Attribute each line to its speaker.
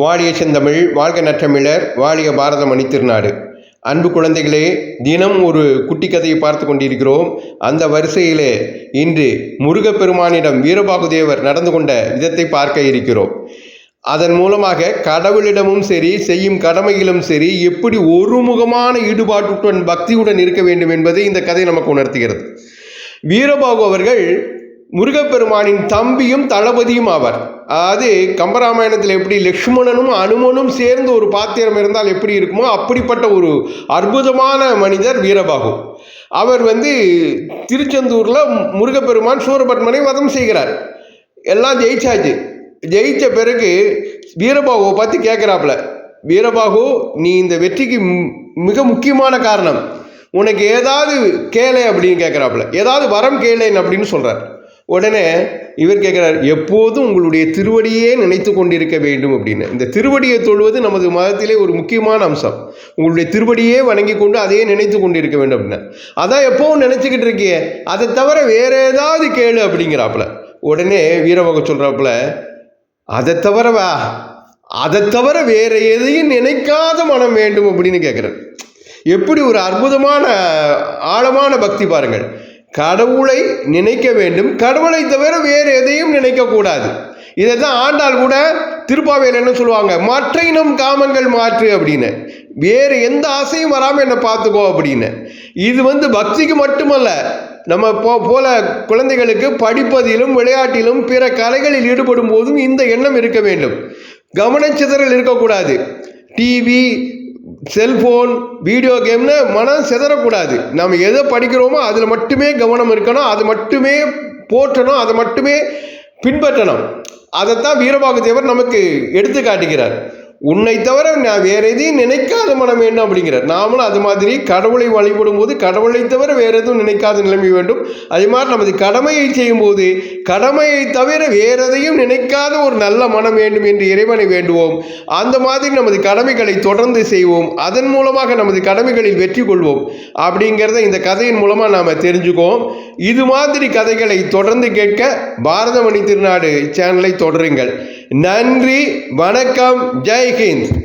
Speaker 1: வாழிய செந்தமிழ் வாழ்க நற்றமிழர் வாழிய பாரத மணி திருநாடு. அன்பு குழந்தைகளே தினம் ஒரு குட்டி கதையை பார்த்து கொண்டிருக்கிறோம். அந்த வரிசையிலே இன்று முருகப்பெருமானிடம் வீரபாகுதேவர் நடந்து கொண்ட விதத்தை பார்க்க இருக்கிறோம். அதன் மூலமாக கடவுளிடமும் சரி செய்யும் கடமையிலும் சரி எப்படி ஒருமுகமான ஈடுபாட்டுடன் பக்தியுடன் இருக்க வேண்டும் என்பதை இந்த கதை நமக்கு உணர்த்துகிறது. வீரபாகு அவர்கள் முருகப்பெருமானின் தம்பியும் தளபதியும் ஆவார். அதாவது கம்பராமாயணத்தில் எப்படி லக்ஷ்மணனும் அனுமனும் சேர்ந்து ஒரு பாத்திரம் இருந்தால் எப்படி இருக்குமோ அப்படிப்பட்ட ஒரு அற்புதமான மனிதர் வீரபாகு. அவர் வந்து திருச்செந்தூரில் முருகப்பெருமான் சூரபத்மனை வதம் செய்கிறார். எல்லாம் ஜெயிச்சாச்சு. ஜெயித்த பிறகு வீரபாகுவை பார்த்து கேட்குறாப்புல வீரபாகு நீ இந்த வெற்றிக்கு மிக முக்கியமான காரணம். உனக்கு ஏதாவது கேளு அப்படின்னு கேட்குறாப்புல. ஏதாவது வரம் கேளேன் அப்படின்னு சொல்கிறார் உடனே இவர் கேட்குறார் எப்போதும் உங்களுடைய திருவடியே நினைத்து கொண்டிருக்க வேண்டும் அப்படின்னு. இந்த திருவடியை தொழுவது நமது மதத்திலே ஒரு முக்கியமான அம்சம். உங்களுடைய திருவடியே வணங்கி கொண்டு அதையே நினைத்து கொண்டிருக்க வேண்டும் அப்படின்னு. அதான் எப்போவும் நினச்சிக்கிட்டு இருக்கியே அதை தவிர வேற ஏதாவது கேளு அப்படிங்கிறாப்புல. உடனே வீரபாகு சொல்கிறாப்புல அதை தவிர வா அதை தவிர வேற எதையும் நினைக்காத மனம் வேண்டும் அப்படின்னு கேட்குறேன் எப்படி ஒரு அற்புதமான ஆழமான பக்தி பாருங்கள். கடவுளை நினைக்க வேண்டும். கடவுளை தவிர வேறு எதையும் நினைக்கக்கூடாது. இதை தான் ஆண்டாள் கூட திருப்பாவையில் என்ன சொல்லுவாங்க? மற்ற இனம் காமங்கள் மாற்று அப்படின்னு. வேறு எந்த ஆசையும் வராமல் என்னை பார்த்துக்கோ அப்படின்னு. இது வந்து பக்திக்கு மட்டுமல்ல. நம்ம போ போல குழந்தைகளுக்கு படிப்பதிலும் விளையாட்டிலும் பிற கலைகளில் ஈடுபடும் போதும் இந்த எண்ணம் இருக்க வேண்டும். கவனச்சிதறல் இருக்கக்கூடாது. டிவி செல்ஃபோன் வீடியோ கேம்னு மனம் சிதறக்கூடாது. நம்ம எதை படிக்கிறோமோ அதில் மட்டுமே கவனம் இருக்கணும் அது மட்டுமே போற்றணும் அதை மட்டுமே பின்பற்றணும். அதைத்தான் வீரபாகு தேவர் நமக்கு எடுத்து காட்டுகிறார் உன்னை தவிர நான் வேற எதையும் நினைக்காத மனம் வேண்டும் அப்படிங்கிறார். நாமளும் அது மாதிரி கடவுளை வழிபடும் போது கடவுளை தவிர வேற எதுவும் நினைக்காத நிலைமை வேண்டும். அதே மாதிரி நமது கடமையை செய்யும்போது கடமையை தவிர வேற எதையும் நினைக்காத ஒரு நல்ல மனம் வேண்டும் என்று இறைவனை வேண்டுவோம். அந்த மாதிரி நமது கடமைகளை தொடர்ந்து செய்வோம். அதன் மூலமாக நமது கடமைகளில் வெற்றி கொள்வோம். அப்படிங்கிறத இந்த கதையின் மூலமாக நாம் தெரிஞ்சுக்குவோம். இது மாதிரி கதைகளை தொடர்ந்து கேட்க பாரதமணி திருநாடு சேனலை தொடருங்கள். நன்றி வணக்கம் ஜெய் Kind.